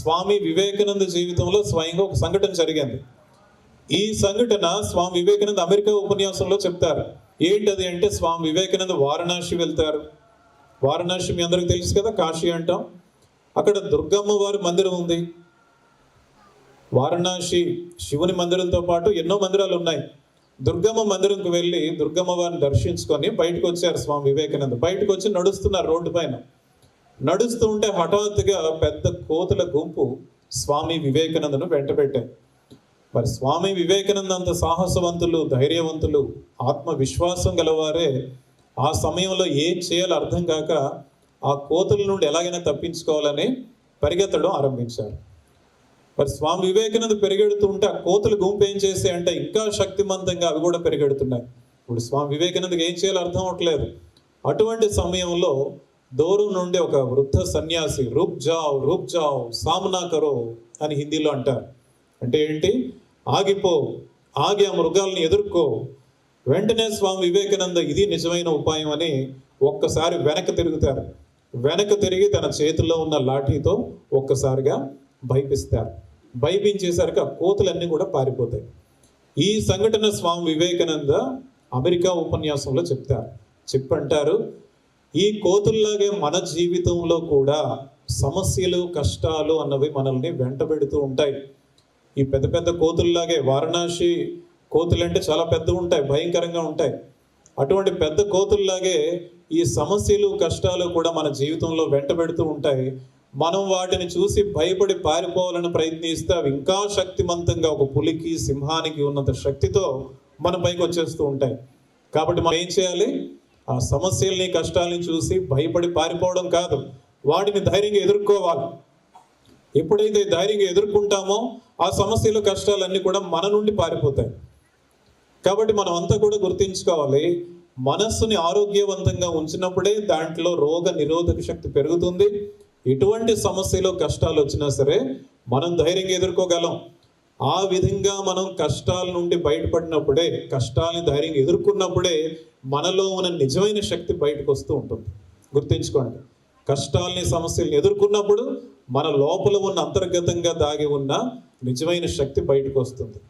స్వామి వివేకానంద జీవితంలో స్వయంగా ఒక సంఘటన జరిగింది. ఈ సంఘటన స్వామి వివేకానంద అమెరికా ఉపన్యాసంలో చెప్తారు. ఏంటది అంటే స్వామి వివేకానంద వారణాసి వెళ్తారు. వారణాసి మీ అందరికి తెలుసు కదా కాశీ అంటాం. అక్కడ దుర్గమ్మ వారి మందిరం ఉంది. వారణాసి శివుని మందిరంతో పాటు ఎన్నో మందిరాలు ఉన్నాయి. దుర్గమ్మ మందిరంకి వెళ్ళి దుర్గమ్మ వారిని దర్శించుకొని బయటకు వచ్చారు స్వామి వివేకానంద. బయటకు వచ్చి నడుస్తున్నారు రోడ్డు పైన. నడుస్తూ ఉంటే హఠాత్తుగా పెద్ద కోతుల గుంపు స్వామి వివేకానందను వెంటబెట్టాయి మరి స్వామి వివేకానంద అంత సాహసవంతులు ధైర్యవంతులు ఆత్మవిశ్వాసం గలవారే ఆ సమయంలో ఏం చేయాలో అర్థం కాక ఆ కోతుల నుండి ఎలాగైనా తప్పించుకోవాలని పరిగెత్తడం ఆరంభించారు. మరి స్వామి వివేకానంద పెరిగెడుతూ ఉంటే ఆ కోతులు గుంపు ఏం చేసే అంటే ఇంకా శక్తివంతంగా అవి కూడా పెరిగెడుతున్నాయి. ఇప్పుడు స్వామి వివేకానందకి ఏం చేయాలో అర్థం అవట్లేదు అటువంటి సమయంలో దూరం నుండి ఒక వృద్ధ సన్యాసి రూప్ జావ్ రూప్ జావ్ సామ్నా కరో అని హిందీలో అంటారు. అంటే ఏంటి? ఆగిపో ఆగి ఆ మృగాల్ని ఎదుర్కో. వెంటనే స్వామి వివేకానంద ఇది నిజమైన ఉపాయం అని ఒక్కసారి వెనక్కి తిరుగుతారు. వెనక తిరిగి తన చేతిలో ఉన్న లాఠీతో ఒక్కసారిగా భయపిస్తారు. భయపించేసరికి ఆ కోతులన్నీ కూడా పారిపోతాయి. ఈ సంఘటన స్వామి వివేకానంద అమెరికా ఉపన్యాసంలో చెప్తారు. చెప్పంటారు ఈ కోతుల్లాగే మన జీవితంలో కూడా సమస్యలు కష్టాలు అన్నవి మనల్ని వెంటబెడుతూ ఉంటాయి. ఈ పెద్ద పెద్ద కోతుల్లాగే వారణాసి కోతులు అంటే చాలా పెద్ద ఉంటాయి భయంకరంగా ఉంటాయి. అటువంటి పెద్ద కోతుల్లాగే ఈ సమస్యలు కష్టాలు కూడా మన జీవితంలో వెంటబెడుతూ ఉంటాయి. మనం వాటిని చూసి భయపడి పారిపోవాలని ప్రయత్నిస్తే అవి ఇంకా శక్తివంతంగా ఒక పులికి సింహానికి ఉన్నంత శక్తితో మన పైకి వచ్చేస్తూ ఉంటాయి. కాబట్టి మనం ఏం చేయాలి? ఆ సమస్యల్ని కష్టాలని చూసి భయపడి పారిపోవడం కాదు. వాటిని ధైర్యంగా ఎదుర్కోవాలి. ఎప్పుడైతే ధైర్యంగా ఎదుర్కొంటామో ఆ సమస్యలు కష్టాలన్నీ కూడా మన నుండి పారిపోతాయి. కాబట్టి మనం అంతా కూడా గుర్తించుకోవాలి. మనస్సుని ఆరోగ్యవంతంగా ఉంచినప్పుడే దాంట్లో రోగ నిరోధక శక్తి పెరుగుతుంది. ఎటువంటి సమస్యలు కష్టాలు వచ్చినా సరే మనం ధైర్యంగా ఎదుర్కోగలం. ఆ విధంగా మనం కష్టాల నుండి బయటపడినప్పుడే కష్టాలని ధైర్యం ఎదుర్కొన్నప్పుడే మనలో ఉన్న నిజమైన శక్తి బయటకు వస్తూ ఉంటుంది. గుర్తుంచుకోండి. కష్టాలని సమస్యల్ని ఎదుర్కొన్నప్పుడు మన లోపల ఉన్న అంతర్గతంగా దాగి ఉన్న నిజమైన శక్తి బయటకు వస్తుంది.